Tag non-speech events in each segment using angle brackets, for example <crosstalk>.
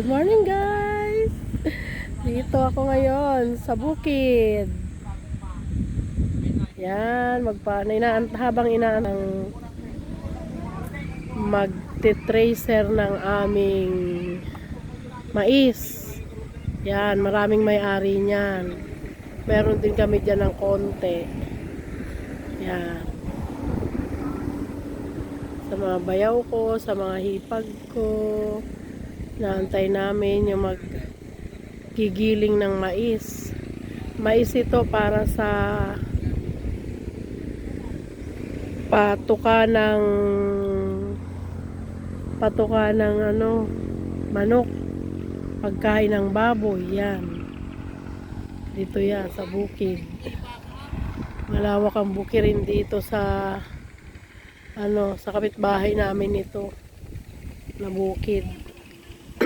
Good morning guys! Dito ako ngayon sa bukid. Yan, magpa na inaan, habang inaan ang magte-tracer ng aming mais. Yan, maraming may-ari niyan. Meron din kami dyan ng konti. Yan. Sa mga bayaw ko, sa mga hipag ko. Naantay namin yung maggigiling ng mais. Mais ito para sa patuka ng patuka ng ano manok. Pagkain ng baboy yan. Dito yan sa bukid. Malawak ang bukirin dito sa ano sa kapitbahay namin ito na bukid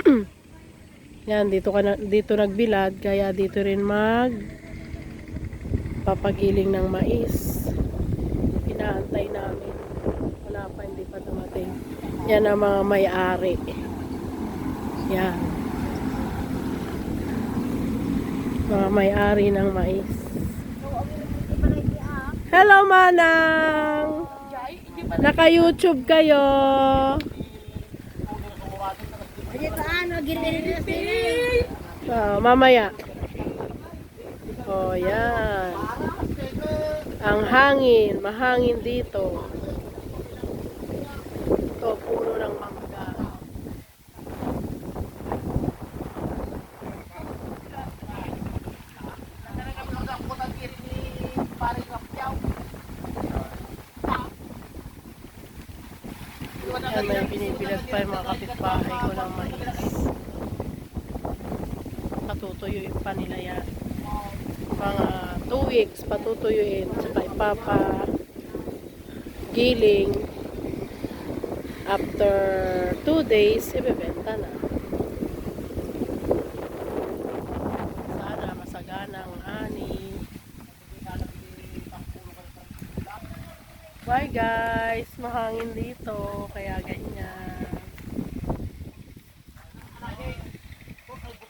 <clears throat> yan dito ka na, dito nagbilad kaya dito rin mag papagiling ng mais. Inaantay namin. Wala pa hindi pa dumating. Yan ang mga may-ari. Yan. Mga may-ari ng mais. Hello manang! Naka youtube kayo Ah, mamaya oh yan ang hangin, mahangin dito. Ito, puno ng mangga. Yan, may binibilag pa yung mga kapitbahay ko ng mais. Patutuyuin pa nila yan. Mga 2 weeks patutuyuin. Saka ipapa giling. After 2 days ibebenta na bye guys. Mahangin dito. Kaya ganyan